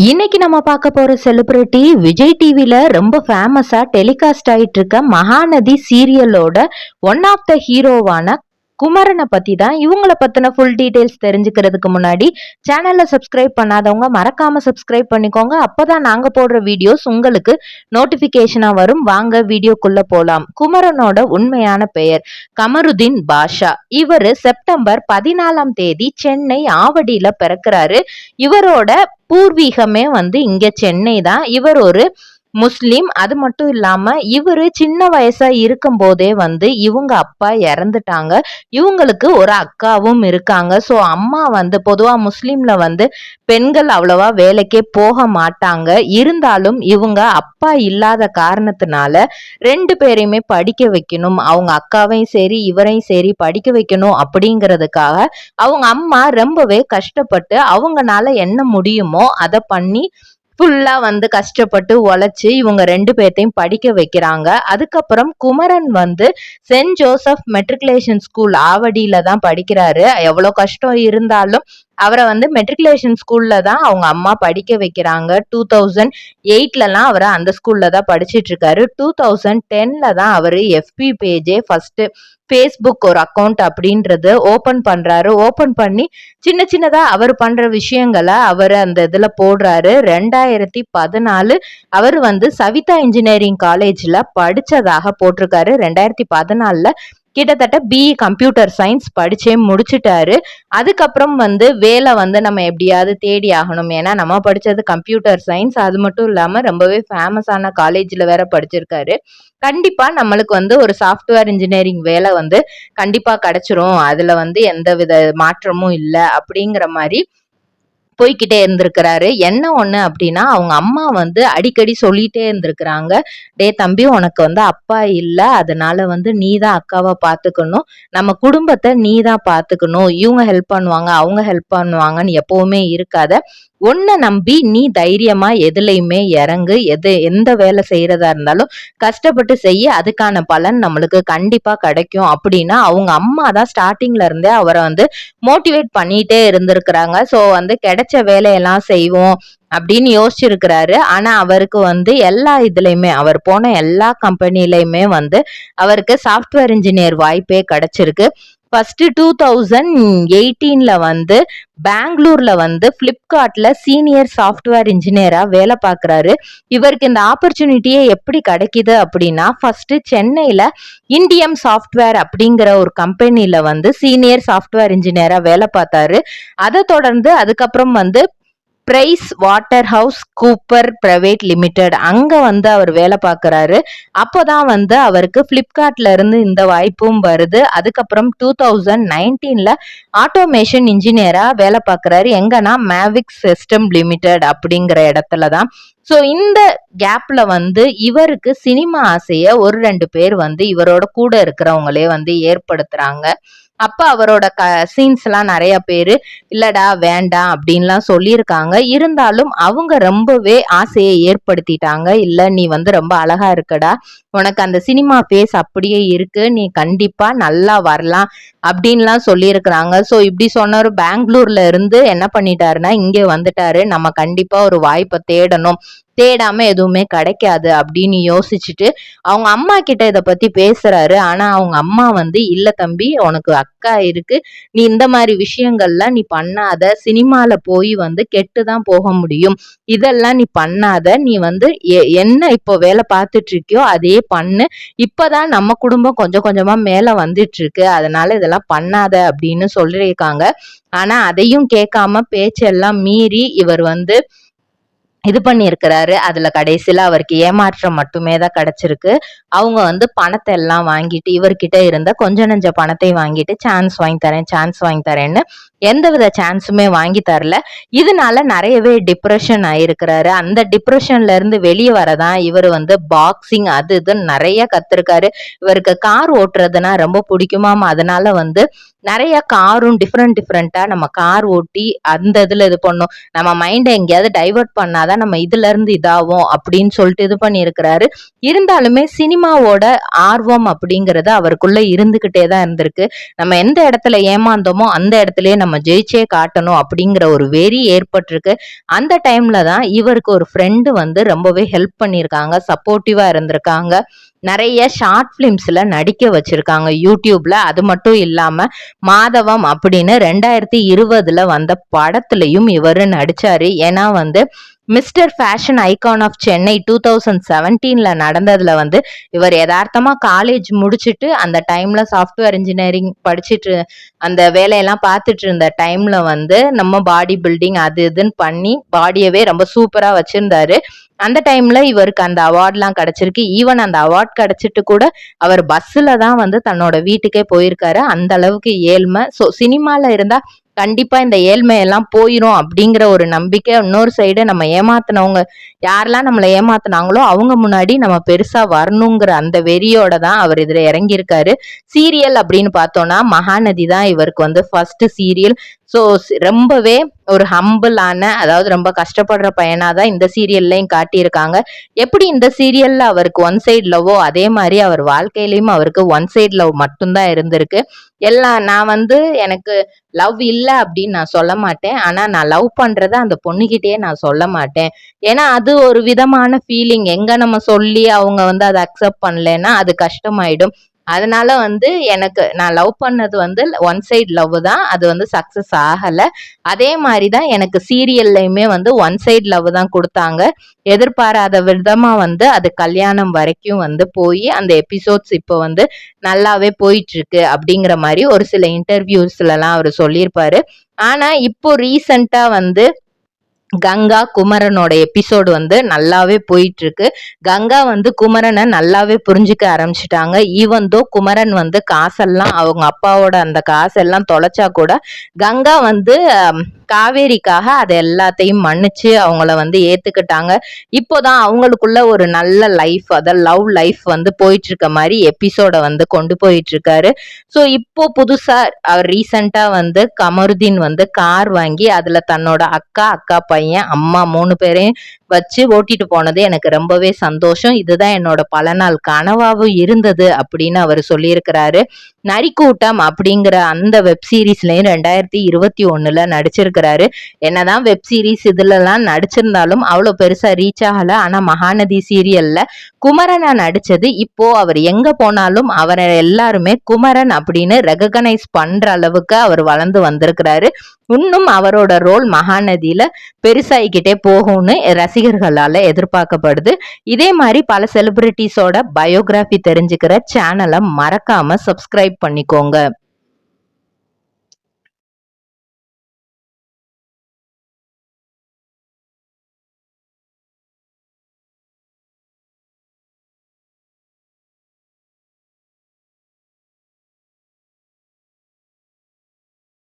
இன்னைக்கு நம்ம பார்க்க போற செலிபிரிட்டி விஜய் டிவில ரொம்ப ஃபேமஸா டெலிகாஸ்ட் ஆயிட்டு இருக்க மகாநதி சீரியலோட ஒன் ஆஃப் த ஹீரோவான குமரனை பத்தி தான் இவங்கள பத்தின ஃபுல் டீடைல்ஸ் தெரிஞ்சுக்கிறதுக்கு முன்னாடி சேனல்ல சப்ஸ்கிரைப் பண்ணாதவங்க மறக்காம சப்ஸ்கிரைப் பண்ணிக்கோங்க. அப்பதான் நாங்க போடுற வீடியோஸ் உங்களுக்கு நோட்டிபிகேஷனா வரும். வாங்க வீடியோக்குள்ள போலாம். குமரனோட உண்மையான பெயர் கமருதீன் பாஷா. இவர் செப்டம்பர் பதினாலாம் தேதி சென்னை ஆவடியில பிறக்கிறாரு. இவரோட பூர்வீகமே வந்து இங்க சென்னை தான். இவர் ஒரு முஸ்லீம் அது மட்டும் இல்லாம இவரு சின்ன வயசா இருக்கும் போதே வந்து இவங்க அப்பா இறந்துட்டாங்க. இவங்களுக்கு ஒரு அக்காவும் இருக்காங்க. ஸோ அம்மா வந்து பொதுவா முஸ்லீம்ல வந்து பெண்கள் அவ்வளவா வேலைக்கே போக மாட்டாங்க. இருந்தாலும் இவங்க அப்பா இல்லாத காரணத்தினால ரெண்டு பேரையுமே படிக்க வைக்கணும். அவங்க அக்காவையும் சரி இவரையும் சரி படிக்க வைக்கணும் அப்படிங்கிறதுக்காக அவங்க அம்மா ரொம்பவே கஷ்டப்பட்டு அவங்கனால என்ன முடியுமோ அதை பண்ணி ஃபுல்லா வந்து கஷ்டப்பட்டு உழைச்சி இவங்க ரெண்டு பேர்த்தையும் படிக்க வைக்கிறாங்க. அதுக்கப்புறம் குமரன் வந்து சென்ட் ஜோசப் மெட்ரிகுலேஷன் ஸ்கூல் ஆவடியில தான் படிக்கிறாரு. எவ்வளோ கஷ்டம் இருந்தாலும் அவரை வந்து மெட்ரிகுலேஷன் ஸ்கூல்ல தான் அவங்க அம்மா படிக்க வைக்கிறாங்க. டூ தௌசண்ட் எயிட்லலாம் அவரை அந்த ஸ்கூல்ல தான் படிச்சிட்டு இருக்காரு. டூ தௌசண்ட் டென்ல தான் அவர் எஃபி பேஜே ஃபர்ஸ்ட் ஃபேஸ்புக் ஒரு அக்கௌண்ட் அப்படின்றது ஓப்பன் பண்ணுறாரு ஓப்பன் பண்ணி சின்ன சின்னதாக அவர் பண்ணுற விஷயங்களை அவர் அந்த இதில் போடுறாரு. ரெண்டாயிரத்தி பதினாலு அவர் வந்து சவிதா இன்ஜினியரிங் காலேஜில் படித்ததாக போட்டிருக்காரு. ரெண்டாயிரத்தி பதினாலில் கிட்டத்தட்ட பிஇ கம்ப்யூட்டர் சயின்ஸ் படிச்சே முடிச்சிட்டாரு. அதுக்கப்புறம் வந்து வேலை வந்து நம்ம எப்படியாவது தேடி ஆகணும். ஏன்னா நம்ம படிச்சது கம்ப்யூட்டர் சயின்ஸ் அது மட்டும் இல்லாம ரொம்பவே ஃபேமஸான காலேஜ்ல வேற படிச்சிருக்காரு. கண்டிப்பா நம்மளுக்கு வந்து ஒரு சாஃப்ட்வேர் இன்ஜினியரிங் வேலை வந்து கண்டிப்பா கிடைச்சிரும். அதுல வந்து எந்த வித மாற்றமும் இல்லை அப்படிங்கிற மாதிரி போய்கிட்டே இருந்திருக்கிறாரு. என்ன ஒன்று அப்படின்னா அவங்க அம்மா வந்து அடிக்கடி சொல்லிட்டே இருந்திருக்கிறாங்க. டே தம்பி உனக்கு வந்து அப்பா இல்லை. அதனால வந்து நீ தான் அக்காவை பார்த்துக்கணும் நம்ம குடும்பத்தை நீ தான் பார்த்துக்கணும் இவங்க ஹெல்ப் பண்ணுவாங்க அவங்க ஹெல்ப் பண்ணுவாங்கன்னு எப்பவுமே இருக்காத. உன்னை நம்பி நீ தைரியமா எதுலையுமே இறங்கு எது எந்த வேலை செய்யறதா இருந்தாலும் கஷ்டப்பட்டு செய்ய அதுக்கான பலன் நம்மளுக்கு கண்டிப்பா கிடைக்கும். அப்படின்னா அவங்க அம்மா தான் ஸ்டார்டிங்ல இருந்தே அவரை வந்து மோட்டிவேட் பண்ணிட்டே இருந்திருக்கிறாங்க. ஸோ வந்து கிடைச்ச வேலையெல்லாம் செய்வோம் அப்படின்னு யோசிச்சிருக்கிறாரு. ஆனா அவருக்கு வந்து எல்லா இதுலயுமே அவர் போன எல்லா கம்பெனிலையுமே வந்து அவருக்கு சாஃப்ட்வேர் இன்ஜினியர் வாய்ப்பே கிடைச்சிருக்கு. ஃபர்ஸ்ட் டூ தௌசண்ட் எயிட்டீன்ல வந்து பெங்களூர்ல வந்து பிளிப்கார்ட்ல சீனியர் சாஃப்ட்வேர் இன்ஜினியரா வேலை பார்க்குறாரு. இவருக்கு இந்த ஆப்பர்ச்சுனிட்டியே எப்படி கிடைக்குது அப்படின்னா ஃபர்ஸ்ட் சென்னையில இந்தியம் சாஃப்ட்வேர் அப்படிங்கிற ஒரு கம்பெனியில வந்து சீனியர் சாஃப்ட்வேர் இன்ஜினியரா வேலை பார்த்தாரு. அதை தொடர்ந்து அதுக்கப்புறம் வந்து Price Water House Cooper private limited அங்கே வந்து அவர் வேலை பார்க்கறாரு. அப்போதான் வந்து அவருக்கு பிளிப்கார்ட்ல இருந்து இந்த வாய்ப்பும் வருது. அதுக்கப்புறம் டூ தௌசண்ட் நைன்டீனில் ஆட்டோமேஷன் இன்ஜினியராக வேலை பார்க்குறாரு. எங்கன்னா மேவிக் சிஸ்டம் லிமிடெட் அப்படிங்கிற இடத்துல தான். ஸோ இந்த கேப்பில் வந்து இவருக்கு சினிமா ஆசையை ஒரு ரெண்டு பேர் வந்து இவரோட கூட இருக்கிறவங்களே வந்து ஏற்படுத்துகிறாங்க அப்ப அவரோட க சீன்ஸ் எல்லாம் நிறைய பேரு இல்லடா வேண்டாம் அப்படின்லாம் சொல்லியிருக்காங்க. இருந்தாலும் அவங்க ரொம்பவே ஆசையை ஏற்படுத்திட்டாங்க. இல்ல நீ வந்து ரொம்ப அழகா இருக்கடா. உனக்கு அந்த சினிமா ஃபேஸ் அப்படியே இருக்கு. நீ கண்டிப்பா நல்லா வரலாம் அப்படின்லாம் சொல்லியிருக்கிறாங்க. ஸோ இப்படி சொன்னவர் பெங்களூர்ல இருந்து என்ன பண்ணிட்டாருன்னா இங்கே வந்துட்டாரு. நம்ம கண்டிப்பா ஒரு வாய்ப்பை தேடணும். தேடாம எதுவுமே கிடைக்காது அப்படின்னு யோசிச்சுட்டு அவங்க அம்மா கிட்ட இதை பத்தி பேசுறாரு. ஆனா அவங்க அம்மா வந்து இல்ல தம்பி உனக்கு அக்கா இருக்கு. நீ இந்த மாதிரி விஷயங்கள்லாம் நீ பண்ணாத. சினிமால போய் வந்து கெட்டு தான் போக முடியும். இதெல்லாம் நீ பண்ணாத. நீ வந்து எ- என்ன இப்போ வேலை பார்த்துட்டு இருக்கியோ அதே பண்ணு. இப்பதான் நம்ம குடும்பம் கொஞ்சம் கொஞ்சமா மேல வந்துட்டு இருக்கு அதனால இதெல்லாம் பண்ணாத அப்படின்னு சொல்லியிருக்காங்க. ஆனா அதையும் கேட்காம பேச்செல்லாம் மீறி இவர் வந்து இது பண்ணியிருக்கிறாரு. அதுல கடைசியில அவருக்கு ஏமாற்றம் மட்டுமே தான் கிடைச்சிருக்கு. அவங்க வந்து பணத்தை எல்லாம் வாங்கிட்டு இவர்கிட்ட இருந்த கொஞ்ச நஞ்ச பணத்தை வாங்கிட்டு சான்ஸ் வாங்கி தரேன் சான்ஸ் வாங்கி தரேன்னு எந்தவித சான்ஸுமே வாங்கி தரல. இதனால நிறையவே டிப்ரெஷன் ஆயிருக்கிறாரு. அந்த டிப்ரெஷன்ல இருந்து வெளியே வரதான் இவர் வந்து பாக்ஸிங் அது இதுன்னு நிறைய கத்திருக்காரு. இவருக்கு கார் ஓட்டுறதுனா ரொம்ப பிடிக்குமாம் அதனால வந்து நிறைய காரும் டிஃப்ரெண்ட் டிஃப்ரெண்டா நம்ம கார் ஓட்டி அந்த இதுல இது பண்ணும். நம்ம மைண்டை எங்கேயாவது டைவர்ட் பண்ணாதான் நம்ம இதுல இருந்து இதாகும் அப்படின்னு சொல்லிட்டு இது பண்ணியிருக்கிறாரு. இருந்தாலுமே சினிமாவோட ஆர்வம் அப்படிங்கிறது அவருக்குள்ள இருந்துகிட்டே தான் இருந்திருக்கு. நம்ம எந்த இடத்துல ஏமாந்தோமோ அந்த இடத்துலயே நம்ம நம்ம ஜெயிச்சே காட்டணும் அப்படிங்கிற ஒரு வெறி ஏற்பட்டிருக்கு. அந்த டைம்ல தான் இவருக்கு ஒரு ஃப்ரெண்டு வந்து ரொம்பவே ஹெல்ப் பண்ணியிருக்காங்க சப்போர்ட்டிவா இருந்திருக்காங்க. நிறைய ஷார்ட் ஃபிலிம்ஸ்ல நடிக்க வச்சிருக்காங்க யூடியூப்ல. அது மட்டும் இல்லாம மாதவம் அப்படின்னு ரெண்டாயிரத்தி இருபதுல வந்த படத்துலயும் இவர் நடிச்சாரு. ஏன்னா வந்து Mister fashion icon of Chennai two thousand செவன்டீன்ல நடந்ததுல வந்து இவர் யதார்த்தமா காலேஜ் முடிச்சுட்டு அந்த டைம்ல சாஃப்ட்வேர் இன்ஜினியரிங் படிச்சுட்டு அந்த வேலையெல்லாம் பார்த்துட்டு இருந்த டைம்ல வந்து நம்ம பாடி பில்டிங் அது இதுன்னு பண்ணி பாடியவே ரொம்ப சூப்பரா வச்சிருந்தாரு. அந்த டைம்ல இவருக்கு அந்த அவார்ட்லாம் கிடைச்சிருக்கு. ஈவன் அந்த அவார்ட் கிடைச்சிட்டு கூட அவர் பஸ்ஸில் தான் வந்து தன்னோட வீட்டுக்கே போயிருக்காரு. அந்த அளவுக்கு ஏழ்மை. ஸோ சினிமாவில் இருந்தால் கண்டிப்பா இந்த ஏழ்மை எல்லாம் போயிரும் அப்படிங்கிற ஒரு நம்பிக்கை இன்னொரு சைடு நம்ம ஏமாத்தினவங்க யாரெல்லாம் நம்மளை ஏமாத்தினாங்களோ அவங்க முன்னாடி நம்ம பெருசா வரணுங்கிற அந்த வெறியோட தான் அவர் இதுல இறங்கியிருக்காரு. சீரியல் அப்படின்னு பார்த்தோம்னா மகாநதி தான் இவருக்கு வந்து ஃபர்ஸ்ட் சீரியல் ஸோ ரொம்பவே ஒரு ஹம்பிளான அதாவது ரொம்ப கஷ்டப்படுற பையனாக தான் இந்த சீரியல்லையும் காட்டியிருக்காங்க. எப்படி இந்த சீரியலில் அவருக்கு ஒன் சைட் லவ்வோ அதே மாதிரி அவர் வாழ்க்கையிலையும் அவருக்கு ஒன் சைட் லவ் மட்டும்தான் இருந்திருக்கு. எல்லாம் நான் வந்து எனக்கு லவ் இல்லை அப்படின்னு நான் சொல்ல மாட்டேன். ஆனால் நான் லவ் பண்ணுறத அந்த பொண்ணுகிட்டயே நான் சொல்ல மாட்டேன். ஏன்னா அது ஒரு விதமான ஃபீலிங் எங்கே நம்ம சொல்லி அவங்க வந்து அதை அக்செப்ட் பண்ணலைன்னா அது கஷ்டமாயிடும். அதனால வந்து எனக்கு நான் லவ் பண்ணது வந்து ஒன் சைடு லவ் தான். அது வந்து சக்ஸஸ் ஆகலை. அதே மாதிரி தான் எனக்கு சீரியல்லையுமே வந்து ஒன் சைடு லவ் தான் கொடுத்தாங்க. எதிர்பாராத விதமாக வந்து அது கல்யாணம் வரைக்கும் வந்து போய் அந்த எபிசோட்ஸ் இப்போ வந்து நல்லாவே போயிட்டுருக்கு அப்படிங்கிற மாதிரி ஒரு சில இன்டர்வியூஸ்லலாம் அவர் சொல்லியிருப்பாரு. ஆனால் இப்போ ரீசண்டாக வந்து கங்கா குமரனோட எபிசோடு வந்து நல்லாவே போயிட்டு இருக்கு கங்கா வந்து குமரனை நல்லாவே புரிஞ்சுக்க ஆரம்பிச்சிட்டாங்க. ஈவன் தோ குமரன் வந்து காசெல்லாம் அவங்க அப்பாவோட அந்த காசெல்லாம் தொலைச்சா கூட கங்கா வந்து காவேரிக்காக அதை எல்லாத்தையும் மன்னிச்சு அவங்கள வந்து ஏத்துக்கிட்டாங்க. இப்போதான் அவங்களுக்குள்ள ஒரு நல்ல லைஃப் அதாவது லவ் லைஃப் வந்து போயிட்டு இருக்க மாதிரி எபிசோட வந்து கொண்டு போயிட்டு இருக்காரு ஸோ இப்போ புதுசா அவர் ரீசெண்டா வந்து கமருதீன் வந்து கார் வாங்கி அதுல தன்னோட அக்கா அக்கா பையன் அம்மா மூணு பேரையும் வச்சு ஓட்டிட்டு போனது எனக்கு ரொம்பவே சந்தோஷம். இதுதான் என்னோட பல நாள் கனவாவும் இருந்தது அப்படின்னு அவர் சொல்லியிருக்கிறாரு. நரிக்கூட்டம் அப்படிங்கிற அந்த வெப்சீரிஸ்லேயும் ரெண்டாயிரத்தி இருபத்தி ஒண்ணுல நடிச்சிருக்கிறாரு என்னதான் வெப் சீரிஸ் இதுலலாம் நடிச்சிருந்தாலும் அவ்வளோ பெருசா ரீச் ஆகல. ஆனா மகாநதி சீரியல்ல குமரனா நடிச்சது. இப்போ அவர் எங்க போனாலும் அவரை எல்லாருமே குமரன் அப்படின்னு ரெகனைஸ் பண்ற அளவுக்கு அவர் வளர்ந்து வந்திருக்கிறாரு. இன்னும் அவரோட ரோல் மகாநதியில பெருசாகிக்கிட்டே போகும்னு ரசிகர்களால எதிர்பார்க்கப்படுது. இதே மாதிரி பல செலிபிரிட்டிஸோட பயோகிராஃபி தெரிஞ்சுக்கிற சேனலை மறக்காம சப்ஸ்கிரைப் பண்ணிக்கோங்க.